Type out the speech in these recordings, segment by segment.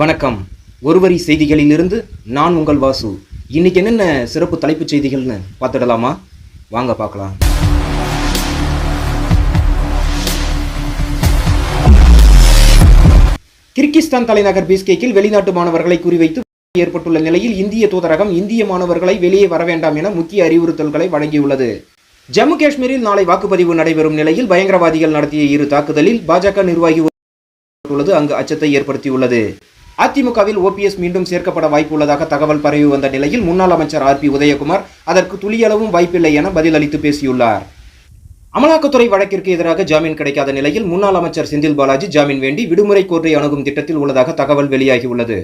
வணக்கம். ஒருவரி செய்திகளிலிருந்து நான் உங்கள் வாசு. இன்னைக்கு என்னென்ன சிறப்பு தலைப்புச் செய்திகள்னு பார்த்துடலாமா? வாங்க பார்க்கலாம். கிர்கிஸ்தான் தலைநகர் பிஸ்கேக்கில் வெளிநாட்டு மாணவர்களை குறிவைத்து ஏற்பட்டுள்ள நிலையில் இந்திய தூதரகம் இந்திய மாணவர்களை வெளியே வர வேண்டாம் என முக்கிய அறிவுறுத்தல்களை வழங்கியுள்ளது. ஜம்மு காஷ்மீரில் நாளை வாக்குப்பதிவு நடைபெறும் நிலையில் பயங்கரவாதிகள் நடத்திய இரு தாக்குதலில் பாஜக நிர்வாகி உள்ளது அங்கு அச்சத்தை ஏற்படுத்தியுள்ளது. அதிமுகவில் ஓபிஎஸ் மீண்டும் சேர்க்கப்பட வாய்ப்புள்ளதாக தகவல் பரவி வந்த நிலையில் முன்னாள் அமைச்சர் ஆர் பி உதயகுமார் அதற்கு துளியளவும் வாய்ப்பில்லை என பதிலளித்து பேசியுள்ளார். அமலாக்கத்துறை வழக்கிற்கு எதிராக ஜாமீன் கிடைக்காத நிலையில் முன்னாள் அமைச்சர் செந்தில் பாலாஜி ஜாமீன் வேண்டி விடுமுறை கோர்ட்டை அணுகும் திட்டத்தில் உள்ளதாக தகவல் வெளியாகியுள்ளது.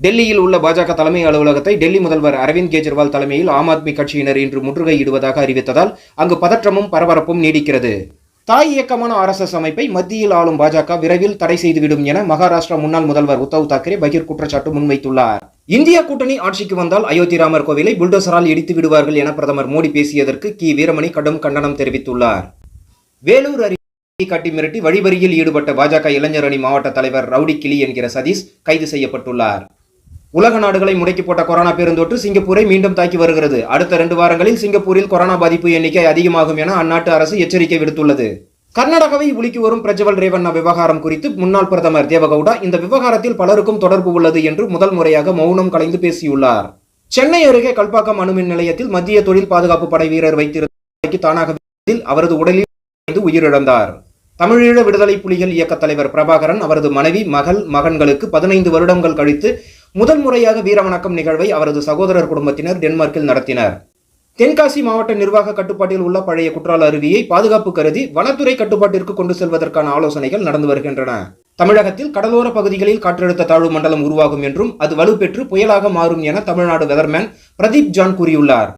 டெல்லியில் உள்ள பாஜக தலைமை அலுவலகத்தை டெல்லி முதல்வர் அரவிந்த் கெஜ்ரிவால் தலைமையில் ஆம் ஆத்மி கட்சியினர் இன்று முற்றுகையிடுவதாக அறிவித்ததால் அங்கு பதற்றமும் பரபரப்பும் நீடிக்கிறது. தாய் இயக்கமான ஆர்எஸ்எஸ் அமைப்பை மத்தியில் ஆளும் பாஜக விரைவில் தடை செய்துவிடும் என மகாராஷ்டிரா முன்னாள் முதல்வர் உத்தவ் தாக்கரே பகீர் குற்றச்சாட்டு முன்வைத்துள்ளார். இந்தியா கூட்டணி ஆட்சிக்கு வந்தால் அயோத்தி ராமர் கோவிலை புல்டோசரால் இடித்து விடுவார்கள் என பிரதமர் மோடி பேசியதற்கு கி. வீரமணி கடும் கண்டனம் தெரிவித்துள்ளார். வேலூர் அருகே காட்டி மிரட்டி வழிபறியில் ஈடுபட்ட பாஜக இளைஞர் அணி மாவட்ட தலைவர் ரவுடி கிளி என்கிற சதீஷ் கைது செய்யப்பட்டுள்ளார். உலக நாடுகளை முடக்கி போட்ட கொரோனா பெருந்தொற்று சிங்கப்பூரை மீண்டும் தாக்கி வருகிறது. அடுத்த ரெண்டு வாரங்களில் சிங்கப்பூரில் கொரோனா பாதிப்பு எண்ணிக்கை அதிகமாகும் என அந்நாட்டு அரசு எச்சரிக்கை விடுத்துள்ளது. கர்நாடகாவை உலுக்கி வரும் பிரஜவல் ரேவண்ணா விவகாரம் குறித்து முன்னாள் பிரதமர் தேவகவுடா இந்த விவகாரத்தில் பலருக்கும் தொடர்பு உள்ளது என்று முதல் முறையாக மௌனம் கலைந்து பேசியுள்ளார். சென்னை அருகே கல்பாக்கம் அணுமின் நிலையத்தில் மத்திய தொழில் பாதுகாப்பு படை வீரர் வைத்திருந்த தானாக அவரது உடலில் உயிரிழந்தார். தமிழீழ விடுதலை புலிகள் இயக்க தலைவர் பிரபாகரன் அவரது மனைவி மகள் மகன்களுக்கு பதினைந்து வருடங்கள் கழித்து முதல் முறையாக வீரவணக்கம் நிகழ்வை அவரது சகோதரர் குடும்பத்தினர் டென்மார்க்கில் நடத்தினர். தென்காசி மாவட்ட நிர்வாக கட்டுப்பாட்டில் உள்ள பழைய குற்றால அருவியை பாதுகாப்பு கருதி வனத்துறை கட்டுப்பாட்டிற்கு கொண்டு செல்வதற்கான ஆலோசனைகள் நடந்து வருகின்றன. தமிழகத்தில் கடலோர பகுதிகளில் காற்றழுத்த தாழ்வு மண்டலம் உருவாகும் என்றும் அது வலுப்பெற்று புயலாக மாறும் என தமிழ்நாடு வெதர்மேன் பிரதீப் ஜான் கூறியுள்ளார்.